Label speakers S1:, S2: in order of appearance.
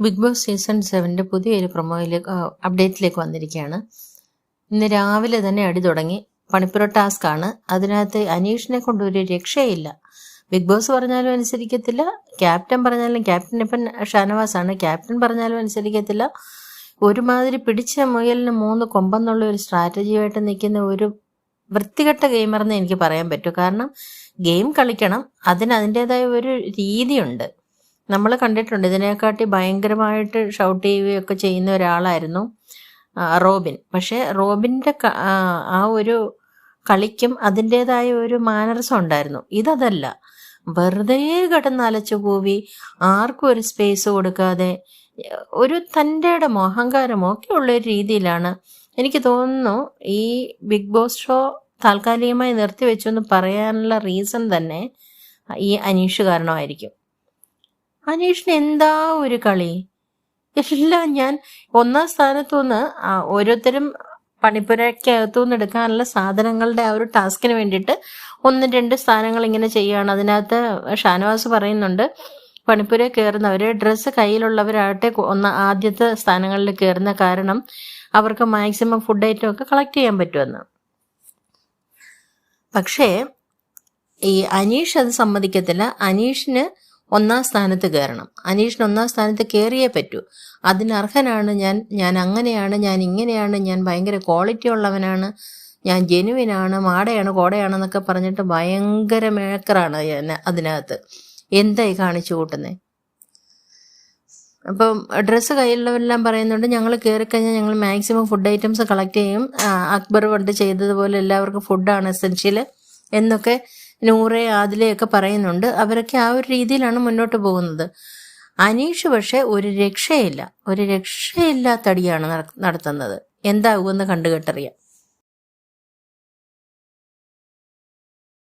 S1: Big boss season സെവന്റെ പുതിയൊരു പ്രൊമോയിലേക്ക് അപ്ഡേറ്റിലേക്ക് വന്നിരിക്കുകയാണ്. ഇന്ന് രാവിലെ തന്നെ അടി തുടങ്ങി. പണിപ്പുര ടാസ്ക് ആണ്. അതിനകത്ത് അനീഷിനെ കൊണ്ട് ഒരു രക്ഷയില്ല. ബിഗ് ബോസ് പറഞ്ഞാലും അനുസരിക്കത്തില്ല. ക്യാപ്റ്റൻ പറഞ്ഞാലും ക്യാപ്റ്റൻ ഇപ്പം ഷാനവാസാണ്. ക്യാപ്റ്റൻ പറഞ്ഞാലും അനുസരിക്കത്തില്ല. ഒരുമാതിരി പിടിച്ച മുയലിന് മൂന്ന് കൊമ്പെന്നുള്ള ഒരു സ്ട്രാറ്റജിയായിട്ട് നിൽക്കുന്ന ഒരു വൃത്തികെട്ട ഗെയിമറെന്ന് എനിക്ക് പറയാൻ പറ്റൂ. കാരണം ഗെയിം കളിക്കണം. അതിന് അതിന്റെതായ ഒരു രീതിയുണ്ട്. നമ്മൾ കണ്ടിട്ടുണ്ട് ഇതിനെക്കാട്ടി ഭയങ്കരമായിട്ട് ഷൗട്ട് ചെയ്യുകയൊക്കെ ചെയ്യുന്ന ഒരാളായിരുന്നു റോബിൻ. പക്ഷേ റോബിന്റെ ആ, ഒരു കളിക്കും അതിന്റേതായ ഒരു മാനർസം ഉണ്ടായിരുന്നു. ഇതല്ല വെറുതെ കിടന്ന് അലച്ചു കൂവി ആർക്കും ഒരു സ്പേസ് കൊടുക്കാതെ ഒരു തന്റെ ഇടമോ അഹങ്കാരമോ ഒക്കെ ഉള്ള ഒരു രീതിയിലാണ് എനിക്ക് തോന്നുന്നു ഈ ബിഗ് ബോസ് ഷോ താൽക്കാലികമായി നിർത്തിവെച്ചു എന്ന് പറയാനുള്ള റീസൺ തന്നെ ഈ അനീഷ് കാരണമായിരിക്കും. അനീഷിന് എന്താ ഒരു കളി? എല്ലാം ഞാൻ ഒന്നാം സ്ഥാനത്തുനിന്ന് ഓരോരുത്തരും പണിപ്പുരയ്ക്കകത്തുനിന്ന് എടുക്കാനുള്ള സാധനങ്ങളുടെ ആ ഒരു ടാസ്കിന് വേണ്ടിയിട്ട് ഒന്ന് രണ്ട് സ്ഥാനങ്ങൾ ഇങ്ങനെ ചെയ്യുകയാണ്. അതിനകത്ത് ഷാനവാസ് പറയുന്നുണ്ട് പണിപ്പുര കയറുന്നവർ ഡ്രസ്സ് കയ്യിലുള്ളവരാകട്ടെ ഒന്ന് ആദ്യത്തെ സ്ഥാനങ്ങളിൽ കയറുന്ന കാരണം അവർക്ക് മാക്സിമം ഫുഡ് ഐറ്റം ഒക്കെ കളക്ട് ചെയ്യാൻ പറ്റുമെന്ന്. പക്ഷേ ഈ അനീഷ് അത് സമ്മതിക്കത്തില്ല. അനീഷിന് ഒന്നാം സ്ഥാനത്ത് കയറണം. അനീഷിന് ഒന്നാം സ്ഥാനത്ത് കയറിയേ പറ്റൂ. അതിനർഹനാണ് ഞാൻ. ഞാൻ അങ്ങനെയാണ്. ഞാൻ ഇങ്ങനെയാണ്. ഞാൻ ഭയങ്കര ക്വാളിറ്റി ഉള്ളവനാണ്. ഞാൻ ജെനുവിനാണ് മാടയാണ് കോടയാണെന്നൊക്കെ പറഞ്ഞിട്ട് ഭയങ്കര മേക്കറാണ് അതിനകത്ത്. എന്തായി കാണിച്ചു കൂട്ടുന്നത് അപ്പം ഡ്രസ്സ് കയ്യിലുള്ളവരെല്ലാം പറയുന്നുണ്ട് ഞങ്ങൾ കയറിക്കഴിഞ്ഞാൽ ഞങ്ങൾ മാക്സിമം ഫുഡ് ഐറ്റംസ് കളക്ട് ചെയ്യും. അക്ബർ പണ്ട് ചെയ്തതുപോലെ എല്ലാവർക്കും ഫുഡാണ് എസെൻഷ്യൽ എന്നൊക്കെ നൂറെ ആദിലയൊക്കെ പറയുന്നുണ്ട്. അവരൊക്കെ ആ ഒരു രീതിയിലാണ് മുന്നോട്ട് പോകുന്നത്. അനീഷ് പക്ഷെ ഒരു രക്ഷയില്ല. ഒരു രക്ഷയില്ലാത്തടിയാണ് നട- നടത്തുന്നത്. എന്താകുമെന്ന് കണ്ടുകെട്ടറിയാം.